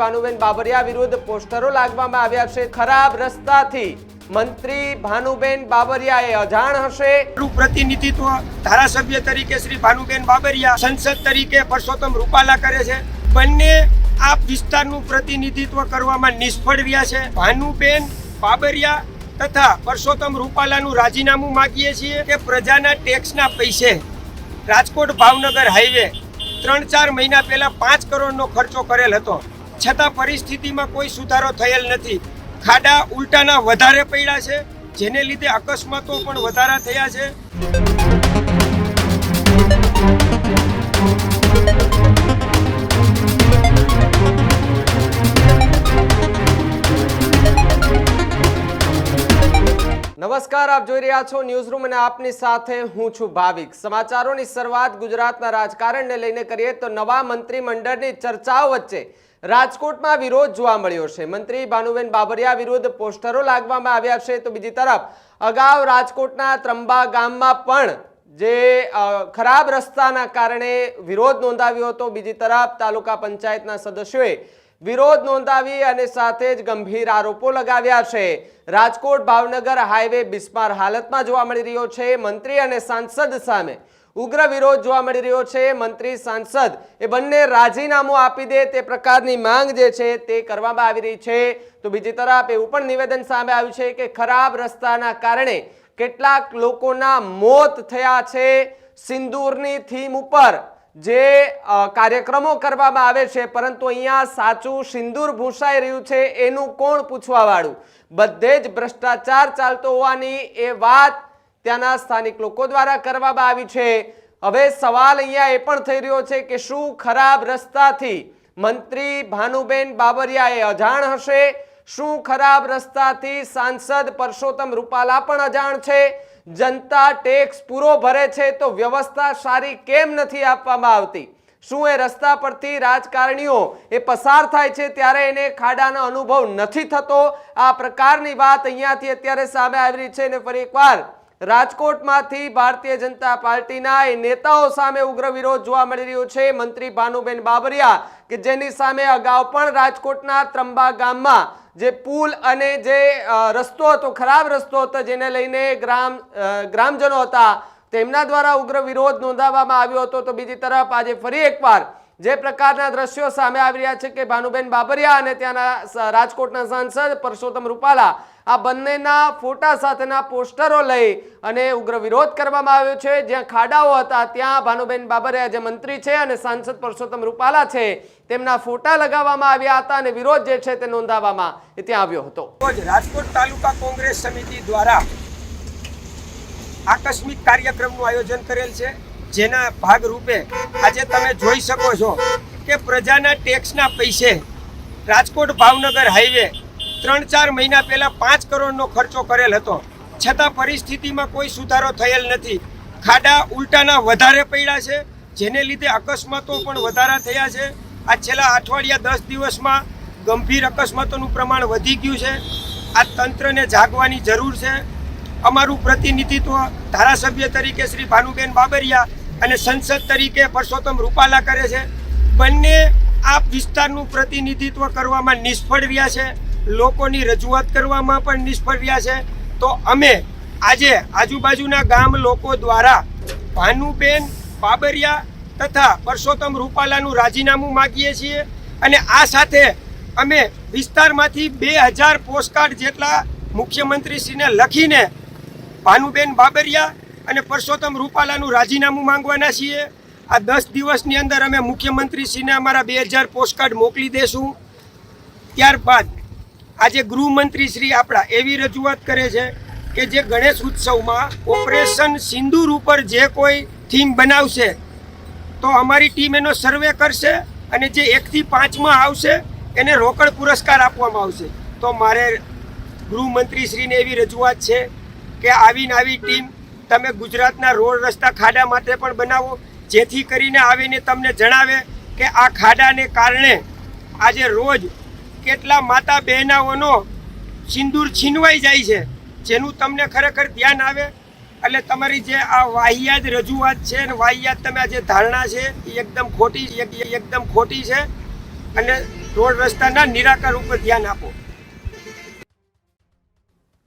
ભાનુબેન બાબરિયા વિરુદ્ધ પોસ્ટરો લાગવામાં આવ્યા છે. ખરાબ રસ્તાથી મંત્રી ભાનુબેન બાબરિયાએ અજાણ હશે. પ્રતિનિધિત્વ ધારાસભ્ય તરીકે શ્રી ભાનુબેન બાબરિયા, સંસદ તરીકે પરસોત્તમ રૂપાલા કરે છે. બંને આ વિસ્તારનું પ્રતિનિધિત્વ કરવામાં નિષ્ફળ રહ્યા છે. ભાનુબેન બાબરિયા તથા પરસોત્તમ રૂપાલાનું રાજીનામું માગીએ છીએ કે પ્રજાના ટેક્સના પૈસે રાજકોટ ભાવનગર હાઈવે ત્રણ ચાર મહિના પહેલા પાંચ કરોડનો ખર્ચો કરેલ હતો. છતાં પરિસ્થિતિમાં કોઈ સુધારો થયેલ નથી. ખાડા ઉલટાના વધારે પડ્યા છે, જેને લીધે અકસ્માતો પણ વધારા થયા છે. નમસ્કાર, આપ જોઈ રહ્યા છો ન્યૂઝરૂમ અને આપની સાથે હું છું ભાવિક. સમાચારોની શરૂઆત ગુજરાતના રાજકારણને લઈને કરીએ તો નવા મંત્રીમંડળની ચર્ચાઓ વચ્ચે રાજકોટમાં વિરોધ જોવા મળ્યો છે. મંત્રી ભાનુબેન બાબરિયા વિરુદ્ધ પોસ્ટરો લાગવામાં આવ્યા છે. તો બીજી તરફ, અગાઉ રાજકોટના ત્રંબા ગામમાં પણ જે ખરાબ રસ્તાના કારણે વિરોધ નોંધાવ્યો હતો. બીજી તરફ, તાલુકા પંચાયતના સદસ્યોએ વિરોધ નોંધાવી અને સાથે જ ગંભીર આરોપો લગાવ્યા છે. રાજકોટ ભાવનગર હાઈવે બિસ્માર હાલતમાં જોવા મળી રહ્યો છે. મંત્રી અને સાંસદ સામે ઉગ્ર વિરોધ જોવા મળી રહ્યો છે. મંત્રી, સાંસદ એ બંને રાજીનામું આપી દે. તે પ્રકારની માંગ જે છે તે કરવામાં આવી રહી છે. તો બીજી તરફ એવું પણ નિવેદન સામે આવ્યું છે કે ખરાબ રસ્તાના કારણે કેટલાક લોકોના મોત થયા છે. સિંદૂરની થીમ ઉપર જે કાર્યક્રમો કરવામાં આવે છે, પરંતુ અહીંયા સાચું સિંદૂર ભૂંસાઈ રહ્યું છે એનું કોણ પૂછવા વાળું બધે જ ભ્રષ્ટાચાર ચાલતો હોવાની એ વાત ત્યાંના સ્થાનિક લોકો દ્વારા કરવામાં આવી છે. હવે સવાલ અહીંયા એ પણ થઈ રહ્યો છે કે શું ખરાબ રસ્તાથી મંત્રી ભાનુબેન બાબરિયાએ અજાણ હશે? શું ખરાબ રસ્તાથી સાંસદ પરસોત્તમ રૂપાલા પણ અજાણ છે? જનતા ટેક્સ પૂરો ભરે છે તો વ્યવસ્થા સારી કેમ નથી આપવામાં આવતી? શું એ રસ્તા પરથી રાજકારણીઓ એ પસાર થાય છે ત્યારે એને ખાડાનો અનુભવ નથી થતો? આ પ્રકારની વાત અહીંયાથી અત્યારે સામે આવી છે અને ફરી એકવાર રાજકોટમાંથી ભારતીય જનતા પાર્ટીના એ નેતાઓ સામે ઉગ્ર વિરોધ જોવા મળી રહ્યો છે. મંત્રી ભાનુબેન બાબરિયા કે જેની સામે અગાઉ પણ રાજકોટના ત્રંબા ગામમાં જે પુલ અને જે રસ્તો હતો, ખરાબ રસ્તો હતો, જેને લઈને ગ્રામ ગ્રામજનો હતા, તેમના દ્વારા ઉગ્ર વિરોધ નોંધાવવામાં આવ્યો હતો. તો બીજી તરફ આજે ફરી એકવાર જે પ્રકારના દ્રશ્યો સામે આવી રહ્યા છે કે ભાનુબેન બાબરિયા અને ત્યાંના રાજકોટના સાંસદ પરસોત્તમ રૂપાલા, આ બંનેના ફોટા સાથેના પોસ્ટરો લઈ અને ઉગ્ર વિરોધ કરવામાં આવ્યો છે. જ્યાં ખાડાઓ હતા, ત્યાં ભાનુબેન બાબરિયા જે મંત્રી છે અને સાંસદ પરસોત્તમ રૂપાલા છે, તેમના ફોટા લગાવવામાં આવ્યા હતા અને વિરોધ જે છે તે નોંધાવવામાં ત્યાં આવ્યો હતો. રોજ રાજકોટ તાલુકા કોંગ્રેસ સમિતિ દ્વારા આકસ્મિક કાર્યક્રમનું આયોજન કરેલ છે. જેના ભાગરૂપે આજે તમે જોઈ શકો છો કે પ્રજાના ટેક્સના પૈસે રાજકોટ ભાવનગર હાઈવે ત્રણ ચાર મહિના પહેલા પાંચ કરોડનો ખર્ચો કરેલ હતો. છતાં પરિસ્થિતિમાં કોઈ સુધારો થયેલ નથી. ખાડા ઉલટાના વધારે પડ્યા છે. જેને લીધે અકસ્માતો પણ વધારા થયા છે. આ છેલ્લા અઠવાડિયા દસ દિવસમાં ગંભીર અકસ્માતોનું પ્રમાણ વધી ગયું છે. આ તંત્રને જાગવાની જરૂર છે. અમારું પ્રતિનિધિત્વ ધારાસભ્ય તરીકે શ્રી ભાનુબેન બાબરિયા અને સંસદ તરીકે પરસોત્તમ રૂપાલા કરે છે. બંને આ વિસ્તારનું પ્રતિનિધિત્વ કરવામાં નિષ્ફળ રહ્યા છે. લોકોની રજૂઆત કરવામાં પણ નિષ્ફળ રહ્યા છે. તો અમે આજે આજુબાજુના ગામ લોકો દ્વારા ભાનુબેન બાબરિયા તથા પરસોત્તમ રૂપાલાનું રાજીનામું માગીએ છીએ. અને આ સાથે અમે વિસ્તારમાંથી બે હજાર પોસ્ટકાર્ડ જેટલા મુખ્યમંત્રીશ્રીને લખીને ભાનુબેન બાબરિયા અને પરસોત્તમ રૂપાલાનું રાજીનામું માંગવાના છીએ. આ દસ દિવસની અંદર અમે મુખ્યમંત્રીશ્રીને અમારા બે હજાર પોસ્ટકાર્ડ મોકલી દેશું. ત્યારબાદ આજે ગૃહમંત્રી શ્રી આપણા એવી રજૂઆત કરે છે કે જે ગણેશ ઉત્સવમાં ઓપરેશન સિંદૂર ઉપર જે કોઈ થીમ બનાવશે, તો અમારી ટીમ એનો સર્વે કરશે અને જે એકથી પાંચમાં આવશે, એને રોકડ પુરસ્કાર આપવામાં આવશે. તો મારે ગૃહમંત્રીશ્રીને એવી રજૂઆત છે કે આવીને આવી ટીમ તમે ગુજરાતના રોડ રસ્તા ખાડા માટે પણ બનાવો, જેથી કરીને આવીને તમને જણાવે કે આ ખાડાને કારણે આજે રોજ કેટલા માતા બહેનાઓનો સિંદૂર છીનવાઈ જાય છે, જેનું તમને ખરેખર ધ્યાન આવે. એટલે તમારી જે આ વાહિયાત રજૂઆત છે અને વાહિયાત તમે જે ધારણા છે, એ એકદમ ખોટી એકદમ ખોટી છે. અને રોડ રસ્તાના નિરાકરણ ઉપર ધ્યાન આપો.